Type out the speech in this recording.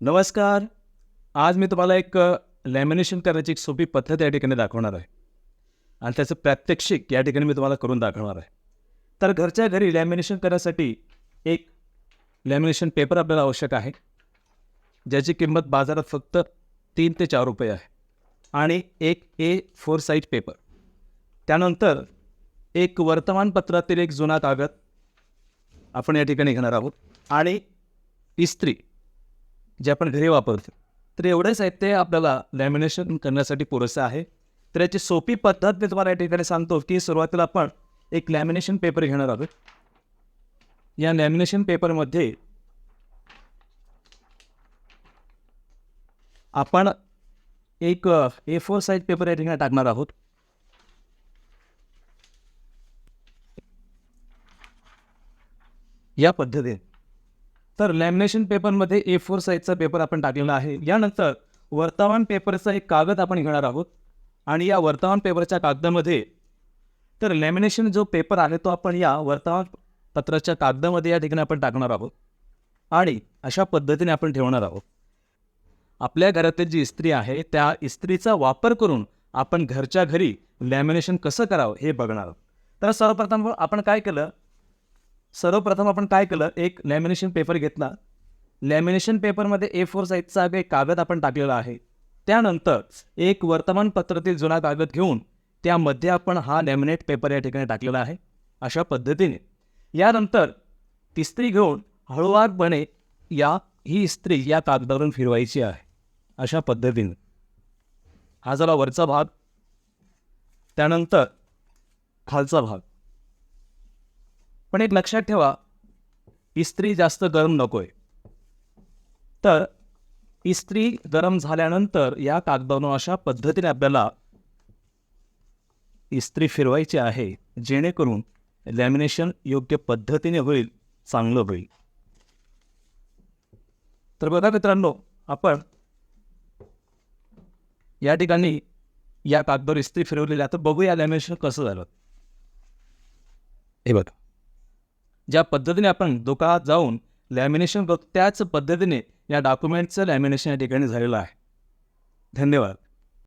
नमस्कार. आज मी तुम्हाला एक लॅमिनेशन करण्याची एक सोपी पद्धत या ठिकाणी दाखवणार आहे. आणि त्याचं प्रात्यक्षिक या ठिकाणी मी तुम्हाला करून दाखवणार आहे. तर घरच्या घरी लॅमिनेशन करण्यासाठी एक लॅमिनेशन पेपर आपल्याला आवश्यक आहे. ज्याची किंमत बाजारात फक्त तीन ते चार रुपये आहे. आणि एक ए फोर साईज पेपर त्यानंतर एक वर्तमानपत्रातील एक जुना कागद आपण या ठिकाणी घेणार आहोत. आणि इस्त्री. जे आपण घरी वापरतो. तर एवढं साहित्य आपल्याला लॅमिनेशन करण्यासाठी पुरेसं आहे. तर याची सोपी पद्धत मी तुम्हाला या ठिकाणी सांगतो की सुरुवातीला आपण एक लॅमिनेशन पेपर घेणार आहोत. या लॅमिनेशन पेपरमध्ये आपण एक ए फोर साईज पेपर या ठिकाणी टाकणार आहोत. या पद्धतीने. तर लॅमिनेशन पेपरमध्ये ए फोर साईजचा पेपर आपण टाकलेला आहे. यानंतर वर्तमान पेपरचा एक कागद आपण घेणार आहोत. आणि या वर्तमान पेपरच्या कागदामध्ये तर लॅमिनेशन जो पेपर आहे तो आपण या वर्तमान पत्राच्या कागदामध्ये या ठिकाणी आपण टाकणार आहोत. आणि अशा पद्धतीने आपण ठेवणार आहोत. आपल्या घरातील जी इस्त्री आहे त्या इस्त्रीचा वापर करून आपण घरच्या घरी लॅमिनेशन कसं करावं हे बघणार आहोत. तर सर्वप्रथम आपण काय केलं? सर्वप्रथम आपण काय केलं? एक लॅमिनेशन पेपर घेतला. लॅमिनेशन पेपरमध्ये ए फोर साईजचा एक कागद आपण टाकलेला आहे. त्यानंतर एक वर्तमानपत्रातील जुना कागद घेऊन त्यामध्ये आपण हा लॅमिनेट पेपर या ठिकाणी टाकलेला आहे. अशा पद्धतीने. यानंतर इस्त्री घेऊन हळूवारपणे या ही इस्त्री या कागदावरून फिरवायची आहे. अशा पद्धतीने. हा झाला वरचा भाग. त्यानंतर खालचा भाग. पण एक लक्षात ठेवा इस्त्री जास्त गरम नको आहे तर इस्त्री गरम झाल्यानंतर या कागदावरून अशा पद्धतीने आपल्याला इस्त्री फिरवायची आहे जेणेकरून लॅमिनेशन योग्य पद्धतीने होईल चांगलं होईल. तर बघा मित्रांनो आपण या ठिकाणी या कागदावर इस्त्री फिरवलेली आता बघूया लॅमिनेशन कसं झालं. हे बघा. ज्या पद्धतीने आपण दुकानात जाऊन लॅमिनेशन करतो त्याच पद्धतीने या डॉक्युमेंटचं लॅमिनेशन या ठिकाणी झालेलं आहे. धन्यवाद.